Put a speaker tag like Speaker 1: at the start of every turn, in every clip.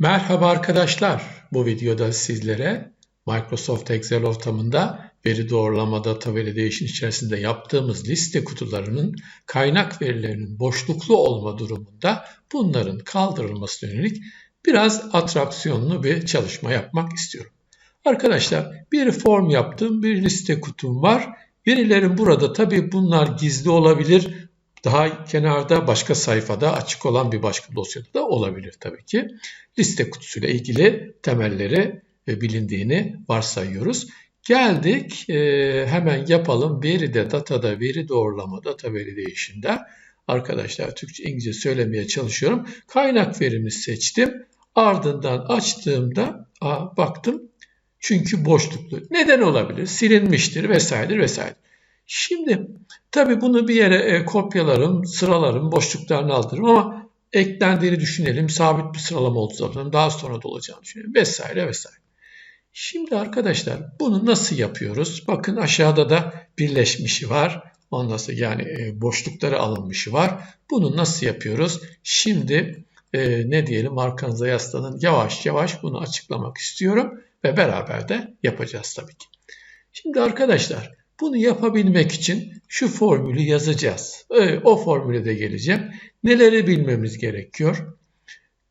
Speaker 1: Merhaba arkadaşlar. Bu videoda sizlere Microsoft Excel ortamında veri doğrulama data validation içerisinde yaptığımız liste kutularının kaynak verilerinin boşluklu olma durumunda bunların kaldırılması yönelik biraz atraksiyonlu bir çalışma yapmak istiyorum. Arkadaşlar bir form yaptım, bir liste kutum var. Verilerin burada tabi bunlar gizli olabilir, daha kenarda başka sayfada açık olan bir başka dosyada da olabilir tabii ki. Liste kutusuyla ilgili temelleri e, bilindiğini varsayıyoruz. Geldik e, hemen yapalım. Veride, datada, veri doğrulama, data veri değişinde. Arkadaşlar Türkçe, İngilizce söylemeye çalışıyorum. Kaynak verimi seçtim. Ardından açtığımda aa, baktım. Çünkü boşluklu. Neden olabilir? Silinmiştir vesaire vesaire. Şimdi tabi bunu bir yere e, kopyalarım, sıralarım, boşluklarını aldırırım ama eklendiğini düşünelim. Sabit bir sıralama olduğu daha sonra da olacağını düşünelim vesaire vesaire. Şimdi arkadaşlar bunu nasıl yapıyoruz? Bakın aşağıda da birleşmişi var. Ondan sonra yani e, boşlukları alınmışı var. Bunu nasıl yapıyoruz? Şimdi e, ne diyelim arkanıza yaslanın. Yavaş yavaş bunu açıklamak istiyorum ve beraber de yapacağız tabii ki. Şimdi arkadaşlar bunu yapabilmek için şu formülü yazacağız. O formüle de geleceğim. Neleri bilmemiz gerekiyor?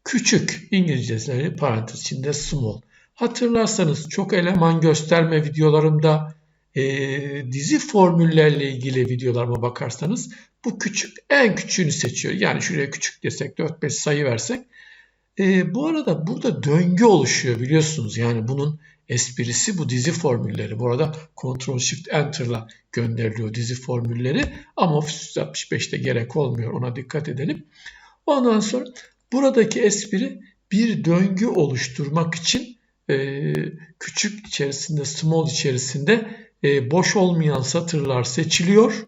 Speaker 1: Küçük İngilizceleri parantez içinde small. Hatırlarsanız çok eleman gösterme videolarımda e, dizi formüllerle ilgili videolarıma bakarsanız bu küçük en küçüğünü seçiyor. Yani şuraya küçük desek 4-5 sayı versek. E, bu arada burada döngü oluşuyor biliyorsunuz. Yani bunun esprisi bu dizi formülleri. Bu arada Ctrl Shift Enter'la gönderiliyor dizi formülleri ama Office 365'te gerek olmuyor ona dikkat edelim. Ondan sonra buradaki espri bir döngü oluşturmak için e, küçük içerisinde, small içerisinde e, boş olmayan satırlar seçiliyor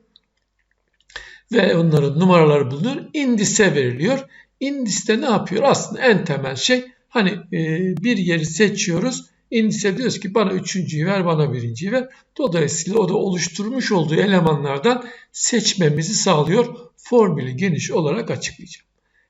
Speaker 1: ve onların numaraları bulunuyor. Indise veriliyor. Indiste ne yapıyor? Aslında en temel şey hani e, bir yeri seçiyoruz İndise diyoruz ki bana üçüncüyü ver, bana birinciyi ver. Dolayısıyla o da oluşturmuş olduğu elemanlardan seçmemizi sağlıyor. Formülü geniş olarak açıklayacağım.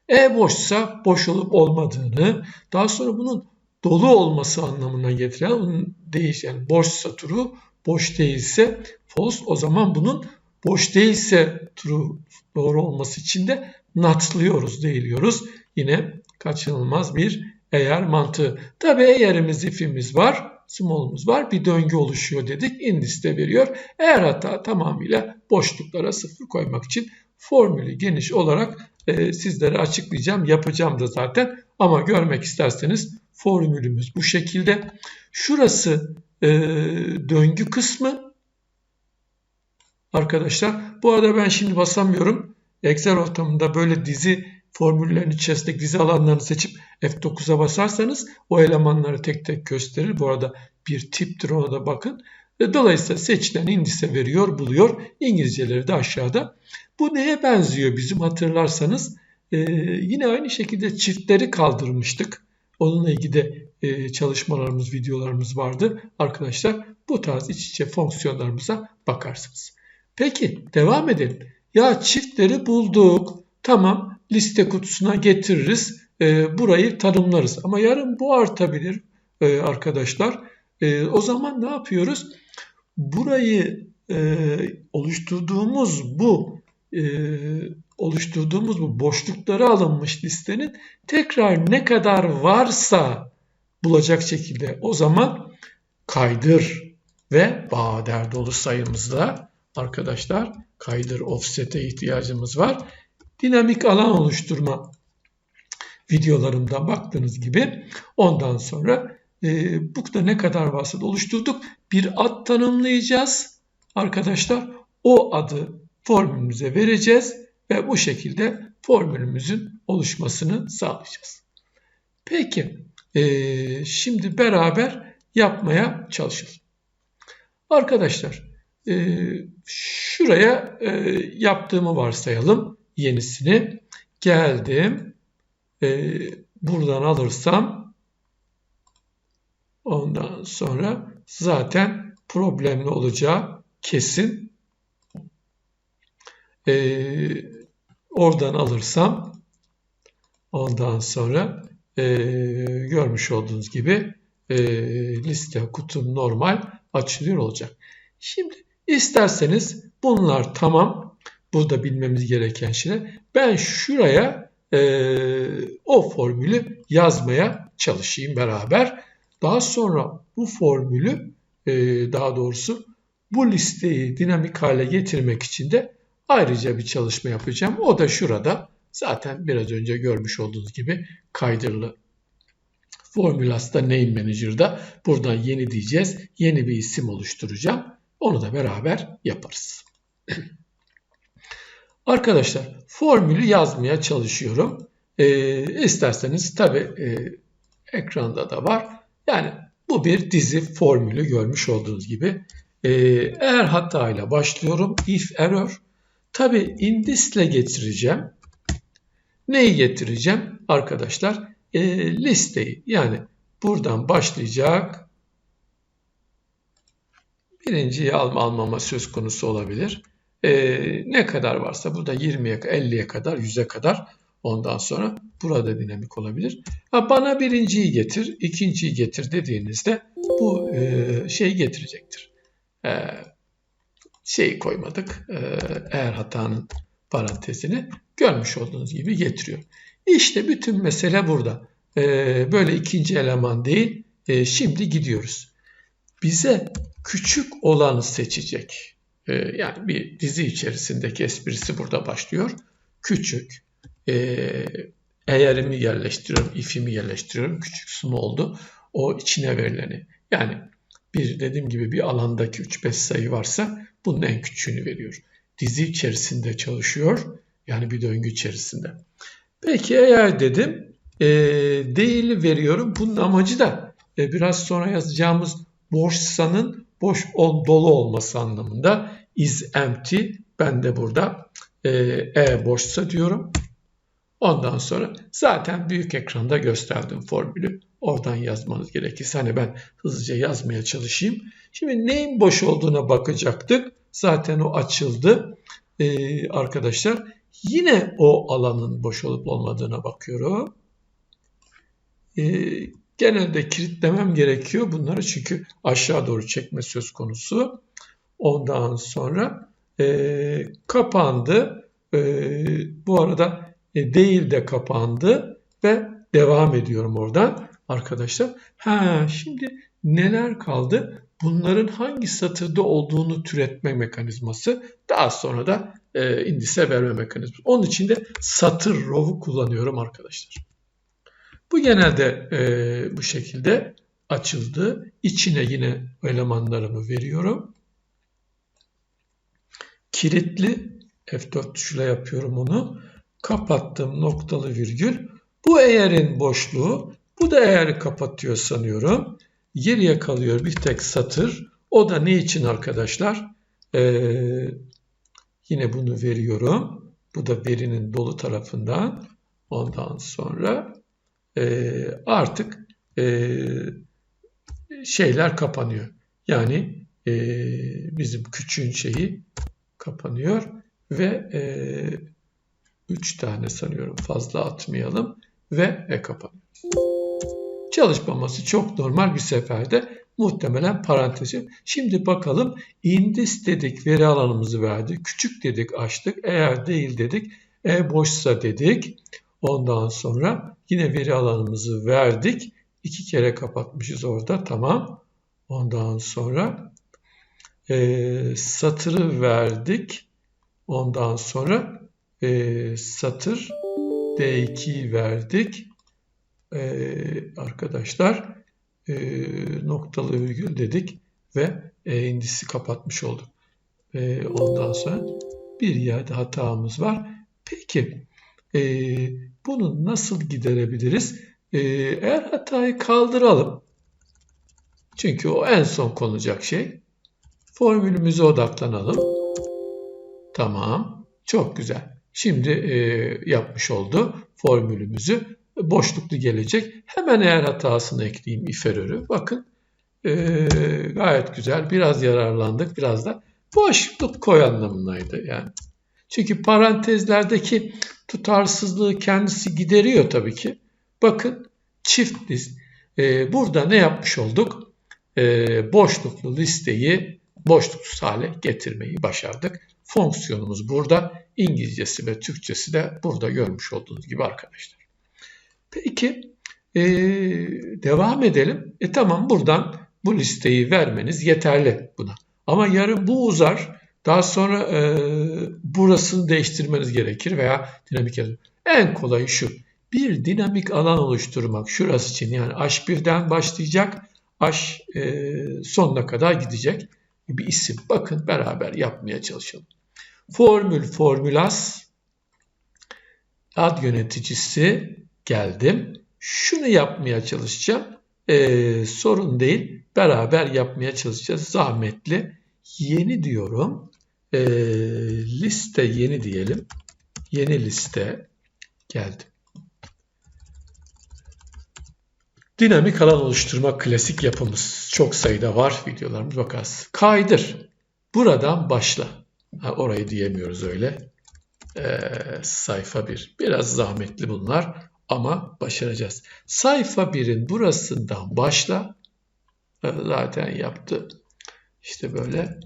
Speaker 1: E boşsa boş olup olmadığını, daha sonra bunun dolu olması anlamına getiren, değiş yani boşsa true, boş değilse false. O zaman bunun boş değilse true doğru olması için de not'lıyoruz, değiliyoruz. Yine kaçınılmaz bir eğer mantığı. Tabi eğerimiz ifimiz var, small'umuz var. Bir döngü oluşuyor dedik. Indis de veriyor. Eğer hata tamamıyla boşluklara sıfır koymak için formülü geniş olarak e, sizlere açıklayacağım. Yapacağım da zaten. Ama görmek isterseniz formülümüz bu şekilde. Şurası e, döngü kısmı. Arkadaşlar bu arada ben şimdi basamıyorum. Excel ortamında böyle dizi formüllerin içerisindeki dizi alanlarını seçip F9'a basarsanız o elemanları tek tek gösterir. Bu arada bir tiptir ona da bakın. Ve dolayısıyla seçilen indise veriyor, buluyor. İngilizceleri de aşağıda. Bu neye benziyor bizim hatırlarsanız? Ee, yine aynı şekilde çiftleri kaldırmıştık. Onunla ilgili de e, çalışmalarımız, videolarımız vardı. Arkadaşlar bu tarz iç içe fonksiyonlarımıza bakarsınız. Peki devam edelim. Ya çiftleri bulduk. Tamam liste kutusuna getiririz. E, burayı tanımlarız. Ama yarın bu artabilir e, arkadaşlar. E, o zaman ne yapıyoruz? Burayı e, oluşturduğumuz bu e, oluşturduğumuz bu boşlukları alınmış listenin tekrar ne kadar varsa bulacak şekilde o zaman kaydır ve bağ dolu sayımızla arkadaşlar kaydır offset'e ihtiyacımız var dinamik alan oluşturma videolarımda baktığınız gibi ondan sonra e, da ne kadar da oluşturduk. Bir ad tanımlayacağız. Arkadaşlar o adı formülümüze vereceğiz ve bu şekilde formülümüzün oluşmasını sağlayacağız. Peki e, şimdi beraber yapmaya çalışalım. Arkadaşlar e, şuraya e, yaptığımı varsayalım yenisini. Geldim. Ee, buradan alırsam ondan sonra zaten problemli olacağı kesin. Ee, oradan alırsam ondan sonra e, görmüş olduğunuz gibi e, liste kutum normal açılıyor olacak. Şimdi isterseniz bunlar tamam. Burada bilmemiz gereken şeyler. Ben şuraya e, o formülü yazmaya çalışayım beraber. Daha sonra bu formülü e, daha doğrusu bu listeyi dinamik hale getirmek için de ayrıca bir çalışma yapacağım. O da şurada. Zaten biraz önce görmüş olduğunuz gibi kaydırlı Formulas'ta Name Manager'da buradan yeni diyeceğiz. Yeni bir isim oluşturacağım. Onu da beraber yaparız. Arkadaşlar formülü yazmaya çalışıyorum. Ee, isterseniz tabi e, ekranda da var. Yani bu bir dizi formülü görmüş olduğunuz gibi. Ee, eğer hatayla başlıyorum. If error. Tabi indisle getireceğim. Neyi getireceğim? Arkadaşlar e, listeyi yani buradan başlayacak birinciyi alma almama söz konusu olabilir. E, ne kadar varsa burada 20'ye 50'ye kadar 100'e kadar ondan sonra burada dinamik olabilir. Ha, bana birinciyi getir, ikinciyi getir dediğinizde bu e, şeyi getirecektir. E, şeyi koymadık. E, eğer hatanın parantezini görmüş olduğunuz gibi getiriyor. İşte bütün mesele burada. Ee, böyle ikinci eleman değil. Ee, şimdi gidiyoruz. Bize küçük olanı seçecek. Ee, yani bir dizi içerisindeki esprisi burada başlıyor. Küçük. Ee, eğerimi yerleştiriyorum, ifimi yerleştiriyorum. Küçük sum oldu. O içine verileni. Yani bir dediğim gibi bir alandaki 3-5 sayı varsa bunun en küçüğünü veriyor. Dizi içerisinde çalışıyor. Yani bir döngü içerisinde. Peki eğer dedim e, değil veriyorum. Bunun amacı da e, biraz sonra yazacağımız boşsanın boş ol, dolu olması anlamında is empty. Ben de burada e, e boşsa diyorum. Ondan sonra zaten büyük ekranda gösterdim formülü. Oradan yazmanız gerekirse hani ben hızlıca yazmaya çalışayım. Şimdi neyin boş olduğuna bakacaktık. Zaten o açıldı. Ee, arkadaşlar Yine o alanın boş olup olmadığına bakıyorum. E, genelde kilitlemem gerekiyor bunları çünkü aşağı doğru çekme söz konusu. Ondan sonra e, kapandı. E, bu arada e, değil de kapandı ve devam ediyorum oradan arkadaşlar. Ha şimdi neler kaldı? Bunların hangi satırda olduğunu türetme mekanizması daha sonra da e, indise verme mekanizması. Onun için de satır row'u kullanıyorum arkadaşlar. Bu genelde e, bu şekilde açıldı. İçine yine elemanlarımı veriyorum. Kilitli F4 tuşuyla yapıyorum onu. Kapattım noktalı virgül. Bu eğerin boşluğu. Bu da eğeri kapatıyor sanıyorum. Geriye kalıyor bir tek satır. O da ne için arkadaşlar? Ee, Yine bunu veriyorum. Bu da verinin dolu tarafından. Ondan sonra e, artık e, şeyler kapanıyor. Yani e, bizim küçüğün şeyi kapanıyor ve e, tane sanıyorum fazla atmayalım ve e kapanıyor. Çalışmaması çok normal bir seferde muhtemelen parantezi. Şimdi bakalım indis dedik veri alanımızı verdi. Küçük dedik açtık. Eğer değil dedik. E boşsa dedik. Ondan sonra yine veri alanımızı verdik. İki kere kapatmışız orada. Tamam. Ondan sonra e, satırı verdik. Ondan sonra e, satır D2'yi verdik. E, arkadaşlar e, noktalı virgül dedik ve e, indisi kapatmış olduk. E, ondan sonra bir yerde hatamız var. Peki e, bunu nasıl giderebiliriz? E, eğer hatayı kaldıralım. Çünkü o en son konacak şey. Formülümüze odaklanalım. Tamam. Çok güzel. Şimdi e, yapmış oldu formülümüzü boşluklu gelecek. Hemen eğer hatasını ekleyeyim if error'ü. Bakın e, gayet güzel. Biraz yararlandık. Biraz da boşluk koy anlamındaydı yani. Çünkü parantezlerdeki tutarsızlığı kendisi gideriyor tabii ki. Bakın çift list. E, burada ne yapmış olduk? E, boşluklu listeyi boşluksuz hale getirmeyi başardık. Fonksiyonumuz burada. İngilizcesi ve Türkçesi de burada görmüş olduğunuz gibi arkadaşlar. Peki e, devam edelim. E tamam buradan bu listeyi vermeniz yeterli buna. Ama yarın bu uzar. Daha sonra e, burasını değiştirmeniz gerekir veya dinamik yazı. En kolayı şu. Bir dinamik alan oluşturmak şurası için yani H1'den başlayacak H e, sonuna kadar gidecek bir isim. Bakın beraber yapmaya çalışalım. Formül formülas ad yöneticisi geldim. Şunu yapmaya çalışacağım. Ee, sorun değil. Beraber yapmaya çalışacağız. Zahmetli. Yeni diyorum. Ee, liste yeni diyelim. Yeni liste geldim. Dinamik alan oluşturma klasik yapımız. Çok sayıda var videolarımız bakarsın. Kaydır. Buradan başla. Ha, orayı diyemiyoruz öyle. Ee, sayfa 1. Biraz zahmetli bunlar ama başaracağız. Sayfa 1'in burasından başla. Zaten yaptı. İşte böyle.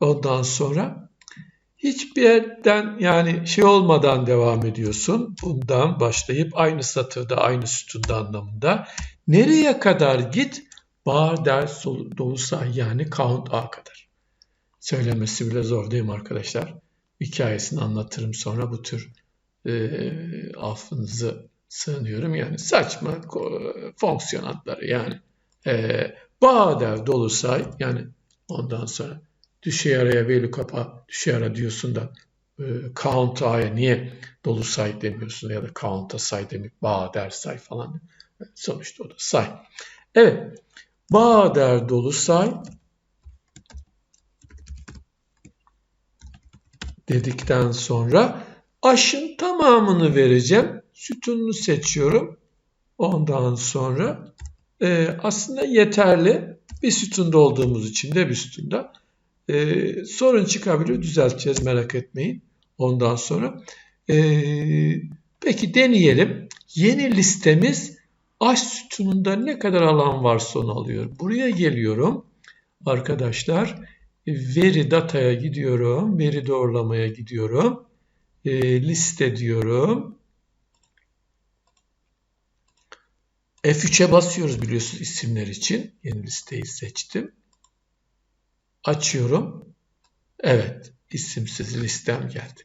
Speaker 1: Ondan sonra hiçbir yerden yani şey olmadan devam ediyorsun. Bundan başlayıp aynı satırda aynı sütunda anlamında. Nereye kadar git? Bar ders dolu say yani count A kadar. Söylemesi bile zor değil mi arkadaşlar? Hikayesini anlatırım sonra bu tür e, affınızı sığınıyorum. Yani saçma fonksiyon adları yani. E, Bader dolu say yani ondan sonra düşey araya veli kapa düşey ara diyorsun da e, count a'ya niye dolu say demiyorsun ya da count'a say demek Bader say falan. Sonuçta o da say. Evet. Bader dolu say dedikten sonra aşın tamamını vereceğim. Sütununu seçiyorum. Ondan sonra e, aslında yeterli. Bir sütunda olduğumuz için de bir sütunda. E, sorun çıkabilir. Düzelteceğiz merak etmeyin. Ondan sonra. E, peki deneyelim. Yeni listemiz Aş sütununda ne kadar alan varsa onu alıyor. Buraya geliyorum. Arkadaşlar veri dataya gidiyorum. Veri doğrulamaya gidiyorum. E, liste diyorum. F3'e basıyoruz biliyorsunuz isimler için. Yeni listeyi seçtim. Açıyorum. Evet, isimsiz listem geldi.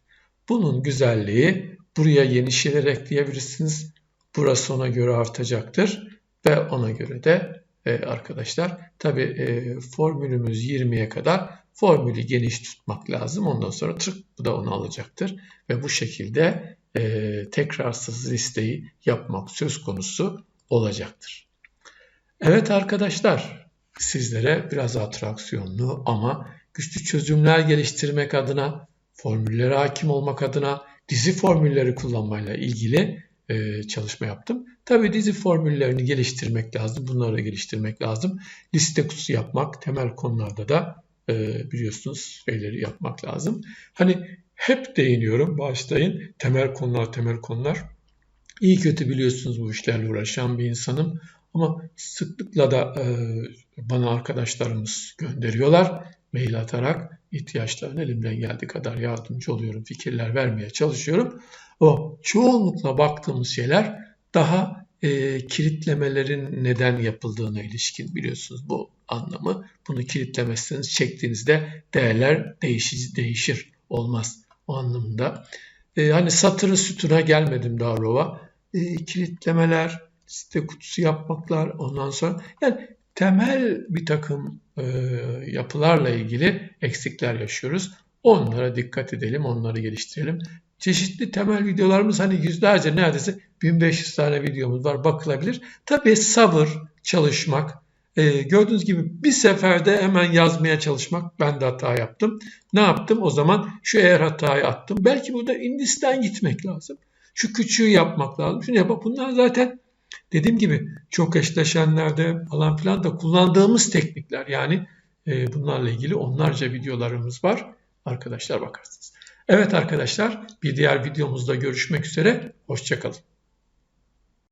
Speaker 1: Bunun güzelliği buraya yeni şeyler ekleyebilirsiniz. Burası ona göre artacaktır ve ona göre de e, arkadaşlar tabi e, formülümüz 20'ye kadar formülü geniş tutmak lazım. Ondan sonra tık bu da onu alacaktır ve bu şekilde e, tekrarsız listeyi yapmak söz konusu olacaktır. Evet arkadaşlar sizlere biraz atraksiyonlu ama güçlü çözümler geliştirmek adına, formüllere hakim olmak adına dizi formülleri kullanmayla ilgili e, çalışma yaptım. Tabi dizi formüllerini geliştirmek lazım. Bunları geliştirmek lazım. Liste kutusu yapmak temel konularda da e, biliyorsunuz şeyleri yapmak lazım. Hani hep değiniyorum başlayın temel konular temel konular. İyi kötü biliyorsunuz bu işlerle uğraşan bir insanım. Ama sıklıkla da e, bana arkadaşlarımız gönderiyorlar. Mail atarak ihtiyaçlarını elimden geldiği kadar yardımcı oluyorum. Fikirler vermeye çalışıyorum. O çoğunlukla baktığımız şeyler daha e, kilitlemelerin neden yapıldığına ilişkin biliyorsunuz bu anlamı. Bunu kilitlemezseniz çektiğinizde değerler değişir, değişir olmaz o anlamda. E, hani satırı sütuna gelmedim daha rova. E, kilitlemeler, site kutusu yapmaklar ondan sonra yani temel bir takım e, yapılarla ilgili eksikler yaşıyoruz. Onlara dikkat edelim, onları geliştirelim çeşitli temel videolarımız hani yüzlerce neredeyse 1500 tane videomuz var bakılabilir. Tabii sabır, çalışmak, e, gördüğünüz gibi bir seferde hemen yazmaya çalışmak ben de hata yaptım. Ne yaptım? O zaman şu eğer hatayı attım. Belki burada Hindistan gitmek lazım. Şu küçüğü yapmak lazım. Şunu yapmak. Bunlar zaten dediğim gibi çok eşleşenlerde falan filan da kullandığımız teknikler. Yani e, bunlarla ilgili onlarca videolarımız var. Arkadaşlar bakarsınız. Evet arkadaşlar bir diğer videomuzda görüşmek üzere. Hoşçakalın.